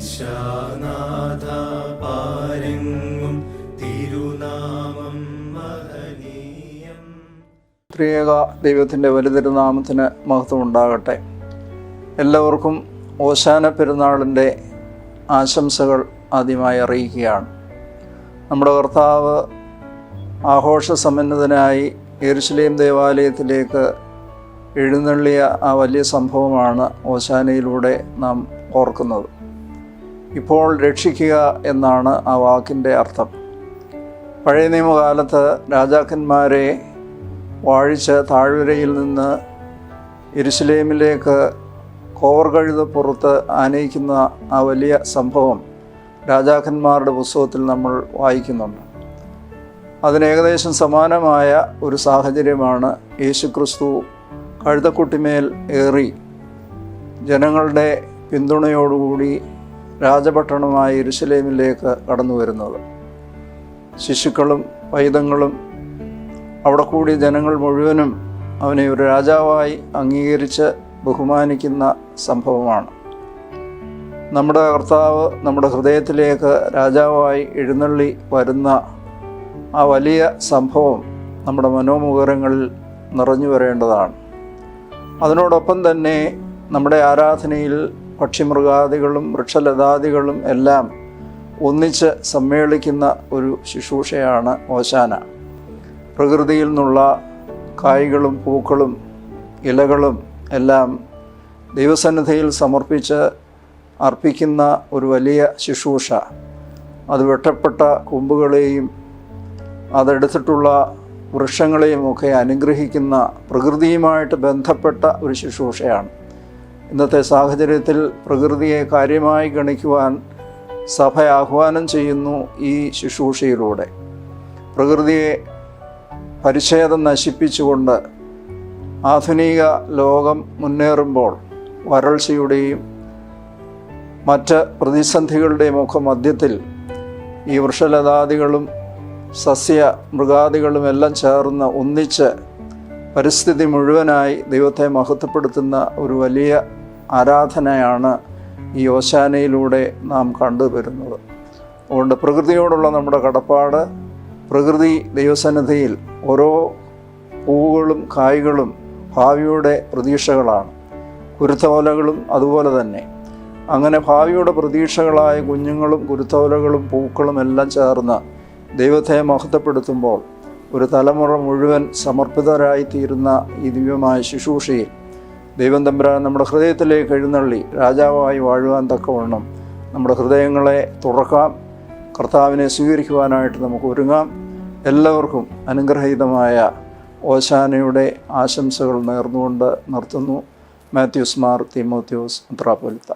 ഈശാനാഥ തിരുനാമം മഹനീയം. ദൈവത്തിന്റെ വലുതിരുനാമത്തിന് മഹത്വം ഉണ്ടാകട്ടെ എല്ലാവർക്കും ഓശാന പെരുന്നാളിന്റെ ആശംസകൾ ആദ്യമായി അറിയിക്കുകയാണ്. നമ്മുടെ കർത്താവ് ആഘോഷസമന്വിതനായി എരുസലേം ദേവാലയത്തിലേക്ക് എഴുന്നള്ളിയ ആ വലിയ സംഭവമാണ് ഓശാനയിലൂടെ നാം ഓർക്കുന്നത്. ഇപ്പോൾ രക്ഷിക്കുക എന്നാണ് ആ വാക്കിന്റെ അർത്ഥം. പഴയ നിയമകാലത്ത് രാജാക്കന്മാരെ വാഴിച്ച് താഴ്വരയിൽ നിന്ന് ഇരുസലേമിലേക്ക് കോവർ കഴുതപ്പുറത്ത് ആനയിക്കുന്ന ആ വലിയ സംഭവം രാജാക്കന്മാരുടെ പുസ്തകത്തിൽ നമ്മൾ വായിക്കുന്നുണ്ട്. അതിന് ഏകദേശം സമാനമായ ഒരു സാഹചര്യമാണ് യേശുക്രിസ്തു കഴുതക്കുട്ടിമേൽ ഏറി. ജനങ്ങളുടെ പിന്തുണയോടുകൂടി രാജപട്ടണമായ യെരുശലേമിലേക്ക് കടന്നു വരുന്നത്. ശിശുക്കളും പൈതങ്ങളും അവിടെ കൂടി ജനങ്ങൾ മുഴുവനും അവനെ ഒരു രാജാവായി അംഗീകരിച്ച് ബഹുമാനിക്കുന്ന സംഭവമാണ്. നമ്മുടെ കർത്താവ് നമ്മുടെ ഹൃദയത്തിലേക്ക് രാജാവായി എഴുന്നള്ളി വരുന്ന ആ വലിയ സംഭവം നമ്മുടെ മനോമുഖരങ്ങളിൽ നിറഞ്ഞു വരേണ്ടതാണ്. അതിനോടൊപ്പം തന്നെ നമ്മുടെ ആരാധനയിൽ പക്ഷിമൃഗാദികളും വൃക്ഷലതാദികളും എല്ലാം ഒന്നിച്ച് സമ്മേളിക്കുന്ന ഒരു ശുശ്രൂഷയാണ് ഓശാന. പ്രകൃതിയിൽ നിന്നുള്ള കായ്കളും പൂക്കളും ഇലകളും എല്ലാം ദൈവസന്നിധിയിൽ സമർപ്പിച്ച് അർപ്പിക്കുന്ന ഒരു വലിയ ശുശ്രൂഷ. അത് വെട്ടപ്പെട്ട കൊമ്പുകളെയും അതെടുത്തിട്ടുള്ള വൃക്ഷങ്ങളെയും ഒക്കെ അനുഗ്രഹിക്കുന്ന പ്രകൃതിയുമായിട്ട് ബന്ധപ്പെട്ട ഒരു ശുശ്രൂഷയാണ്. ഇന്നത്തെ സാഹചര്യത്തിൽ പ്രകൃതിയെ കാര്യമായി ഗണിക്കുവാൻ സഭ ആഹ്വാനം ചെയ്യുന്നു ഈ ശുശ്രൂഷയിലൂടെ. പ്രകൃതിയെ പരിച്ഛേദം നശിപ്പിച്ചുകൊണ്ട് ആധുനിക ലോകം മുന്നേറുമ്പോൾ വരൾച്ചയുടെയും മറ്റ് പ്രതിസന്ധികളുടെയും ഒക്കെ മധ്യത്തിൽ ഈ വൃക്ഷലതാദികളും സസ്യ മൃഗാദികളും എല്ലാം ചേർന്ന് ഒന്നിച്ച് പരിസ്ഥിതി മുഴുവനായി ദൈവത്തെ മഹത്വപ്പെടുത്തുന്ന ഒരു വലിയ ആരാധനയാണ് ഈ ഓശാനയിലൂടെ നാം കണ്ടുവരുന്നത്. അതുകൊണ്ട് പ്രകൃതിയോടുള്ള നമ്മുടെ കടപ്പാട് പ്രകൃതി ദൈവസന്നിധിയിൽ ഓരോ പൂവുകളും കായ്കളും ഭാവിയുടെ പ്രതീക്ഷകളാണ്. കുരുത്തോലകളും അതുപോലെ തന്നെ. അങ്ങനെ ഭാവിയുടെ പ്രതീക്ഷകളായ കുഞ്ഞുങ്ങളും കുരുത്തോലകളും പൂക്കളും എല്ലാം ചേർന്ന് ദൈവത്തെ മഹത്വപ്പെടുത്തുമ്പോൾ ഒരു തലമുറ മുഴുവൻ സമർപ്പിതരായിത്തീരുന്ന ഈ ദിവ്യമായ ശുശ്രൂഷയിൽ ദൈവം തമ്പുരാൻ നമ്മുടെ ഹൃദയത്തിലേക്ക് എഴുന്നള്ളി. രാജാവായി വാഴുവാൻ തക്കവണ്ണം നമ്മുടെ ഹൃദയങ്ങളെ തുറക്കാം. കർത്താവിനെ സ്വീകരിക്കുവാനായിട്ട് നമുക്ക് ഒരുങ്ങാം. എല്ലാവർക്കും അനുഗ്രഹീതമായ ഓശാനയുടെ ആശംസകൾ നേർന്നുകൊണ്ട് നിർത്തുന്നു. മാത്യൂസ് മാർ തിമോത്യോസ് ഉത്രാപൊലിത്ത